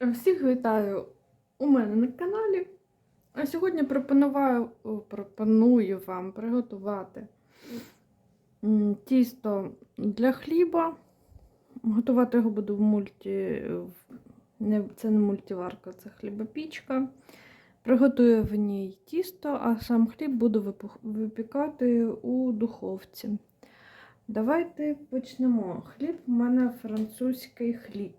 Всіх вітаю у мене на каналі. А сьогодні пропоную, пропоную вам приготувати тісто для хліба. Готувати його буду в мульті. Це не мультиварка, це хлібопічка. Приготую в ній тісто, а сам хліб буду випікати у духовці. Давайте почнемо. Хліб у мене французький хліб.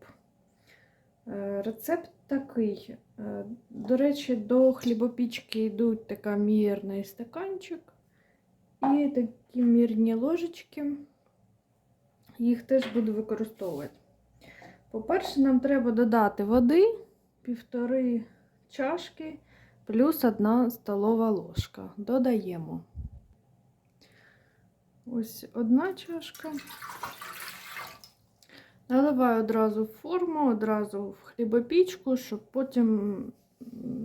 Е, Рецепт такий. Е, До речі, до хлібопічки йдуть така мірний стаканчик і такі мірні ложечки. Їх теж буду використовувати. По-перше, нам треба додати води, півтори чашки плюс одна столова ложка. Додаємо. Ось одна чашка. Наливаю одразу в форму, одразу в хлібопічку, щоб потім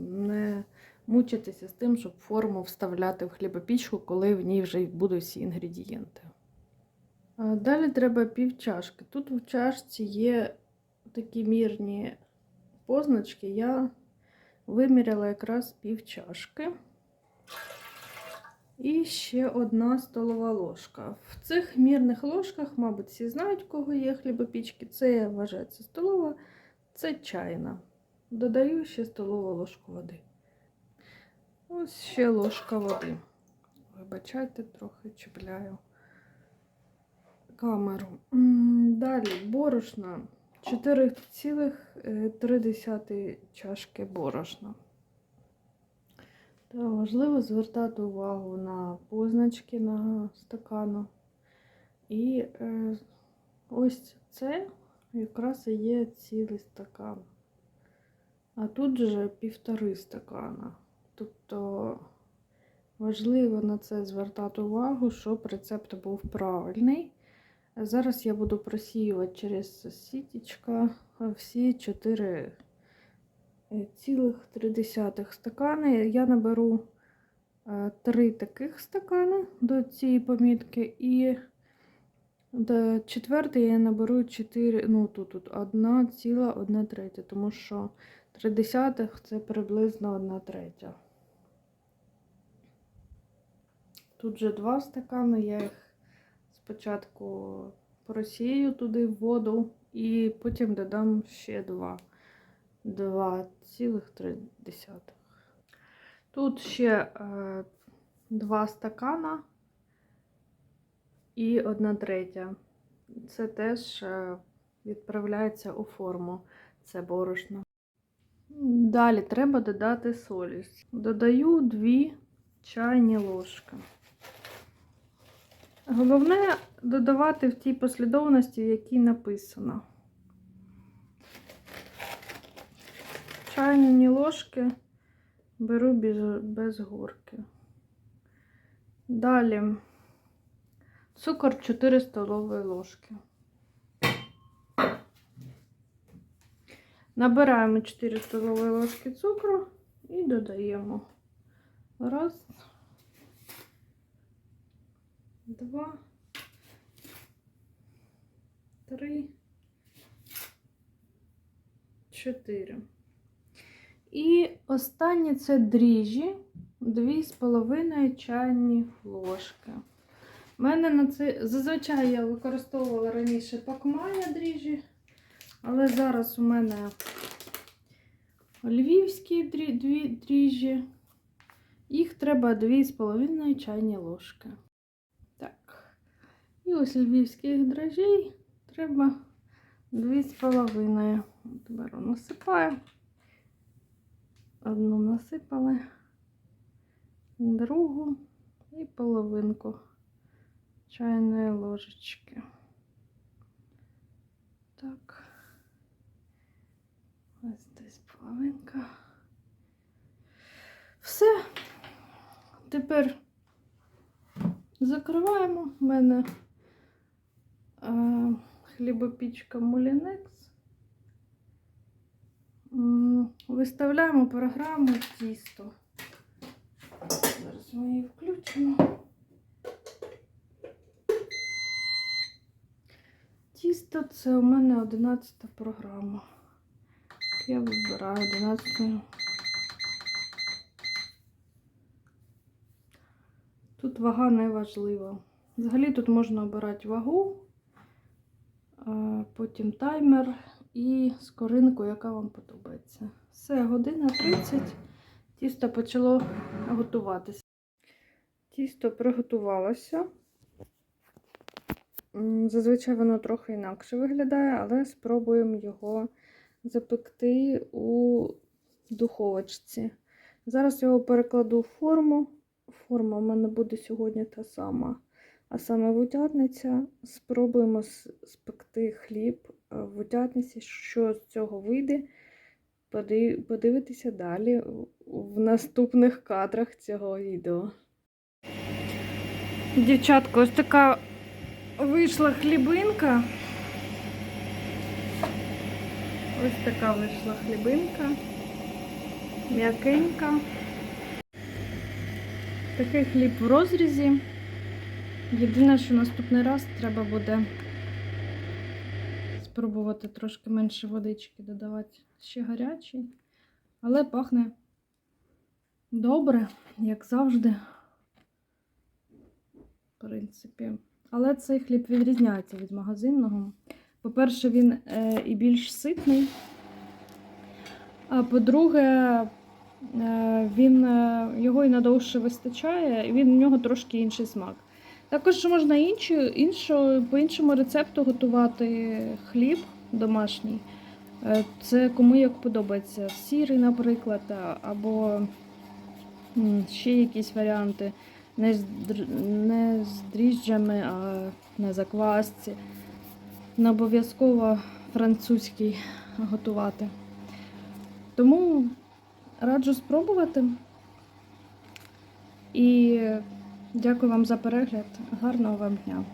не мучитися з тим, щоб форму вставляти в хлібопічку, коли в ній вже будуть всі інгредієнти. Далі треба пів чашки. Тут в чашці є такі мірні позначки. Я виміряла якраз пів чашки. І ще одна столова ложка. В цих мірних ложках, мабуть, всі знають, кого є хлібопічки. Це я вважаю, це столова, це чайна. Додаю ще столову ложку води. Ось ще ложка води. Вибачайте, трохи чіпляю камеру. Далі борошна 4,3 чашки борошна. Та важливо звертати увагу на позначки на стакану. І е, ось це якраз і є цілий стакан. А тут вже півтори стакана. Тобто важливо на це звертати увагу, щоб рецепт був правильний. Зараз я буду просіювати через сітічка всі чотири 0,3 стакани. Я наберу е, 3 таких стакани до цієї помітки, і до четвертої я наберу 4, ну тут, тут 1,1 третя, тому що 3 десятих це приблизно 1 третя. Тут вже два стакани, я їх спочатку просію туди в воду і потім додам ще два. 2,3. Тут ще е, 2 стакана і 1 третя. Це теж е, відправляється у форму. Це борошно. Далі треба додати солі. Додаю 2 чайні ложки. Головне додавати в тій послідовності, в якій написано. Чайні ложки беру без, без горки. Далі цукор 4 столові ложки. Набираємо 4 столові ложки цукру і додаємо. Раз, два, три, чотири. І останнє це дріжджі, 2,5 чайні ложки. У мене на це зазвичай я використовувала раніше пакмая дріжджі, але зараз у мене львівські дріжджі. Їх треба 2,5 чайні ложки. Так. І ось львівських дрожжей треба 2,5. От Беру, насипаю. Одну насипали, другу і половинку чайної ложечки. Так. Ось десь половинка. Все. Тепер закриваємо. У мене е, хлібопічка Мулінекс. Виставляємо програму тісто. Зараз ми її включимо. Тісто це у мене 11 програма. Я вибираю 11. Тут вага не важлива. Взагалі тут можна обирати вагу, потім таймер і скоринку, яка вам подобається. Все, година 30. Тісто почало готуватися. Тісто приготувалося. Зазвичай воно трохи інакше виглядає, але спробуємо його запекти у духовочці. Зараз його перекладу в форму. Форма в мене буде сьогодні та сама. А саме вутятниця. Спробуємо спекти хліб в вутятниці. Що з цього вийде? Подивитися далі в наступних кадрах цього відео. Дівчатка, ось така вийшла хлібинка. Ось така вийшла хлібинка. М'якенька. Такий хліб в розрізі. Єдине, що наступний раз треба буде спробувати трошки менше водички додавати. Ще гарячий. Але пахне добре, як завжди. В принципі. Але цей хліб відрізняється від магазинного. По-перше, він е, і більш ситний. А по-друге, е, він, е, його і надовше вистачає, і він, у нього трошки інший смак. Також можна інші, іншо, по іншому рецепту готувати хліб домашній. Е, Це кому як подобається. Сірий, наприклад, або ще якісь варіанти. Не з, не з дріжджами, а на заквасці. Не обов'язково французький готувати. Тому раджу спробувати. І дякую вам за перегляд. Гарного вам дня!